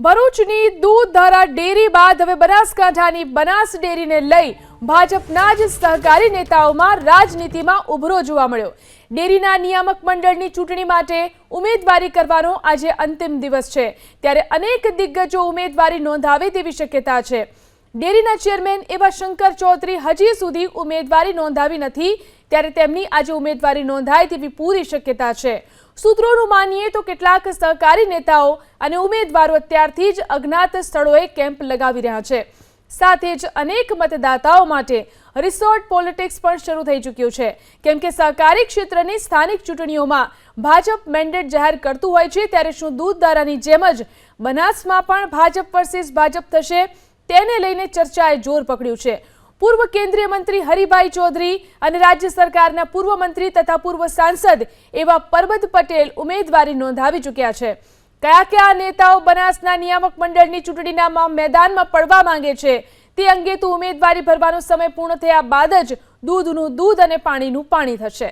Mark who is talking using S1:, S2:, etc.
S1: ભરૂચની દૂધધારા ડેરી બાદ હવે બનાસકાંઠાની બનાસ ડેરીને લઈ ભાજપના જ સહકારી નેતાઓમાં રાજનીતિમાં ઉભરો જોવા મળ્યો. ડેરીના નિયામક મંડળની ચૂંટણી માટે ઉમેદવારી કરવાનો આજે અંતિમ દિવસ છે. ત્યારે અનેક દિગ્ગજો ઉમેદવારી નોંધાવે તેવી શક્યતા છે. ડેરીના ચેરમેન એવા શંકર ચૌધરી હજી સુધી ઉમેદવારી નોંધાવી નથી, ત્યારે તેમની આજે ઉમેદવારી નોંધાય તેવી પૂરી શક્યતા છે. સૂત્રોનું માનીએ તો કેટલાક સહકારી નેતાઓ અને ઉમેદવારો અત્યારથી જ અજ્ઞાત સ્થળોએ કેમ્પ લગાવી રહ્યા છે. સાથે જ અનેક મતદાતાઓ માટે રિસોર્ટ પોલિટિક્સ પણ શરૂ થઈ ચૂક્યું છે. કેમ કે સહકારી ક્ષેત્રની સ્થાનિક ચૂંટણીઓમાં ભાજપ મેન્ડેટ જાહેર કરતું હોય છે, ત્યારે શું દૂધધારાની જેમ જ બનાસમાં પણ ભાજપ વર્સિસ ભાજપ થશે? તેને લઈને ચર્ચાએ જોર પકડ્યું છે. પૂર્વ કેન્દ્રીય મંત્રી હરિભાઈ ચૌધરી અને રાજ્ય સરકારના પૂર્વ મંત્રી તથા પૂર્વ સાંસદ એવા પરબત પટેલ ઉમેદવારી નોંધાવી ચૂક્યા છે. કયા કયા નેતાઓ બનાસના નિયામક મંડળની ચૂંટણીના મેદાનમાં પડવા માંગે છે તે અંગે તો ઉમેદવારી ભરવાનો સમય પૂર્ણ થયા બાદ જ દૂધનું દૂધ અને પાણીનું પાણી થશે.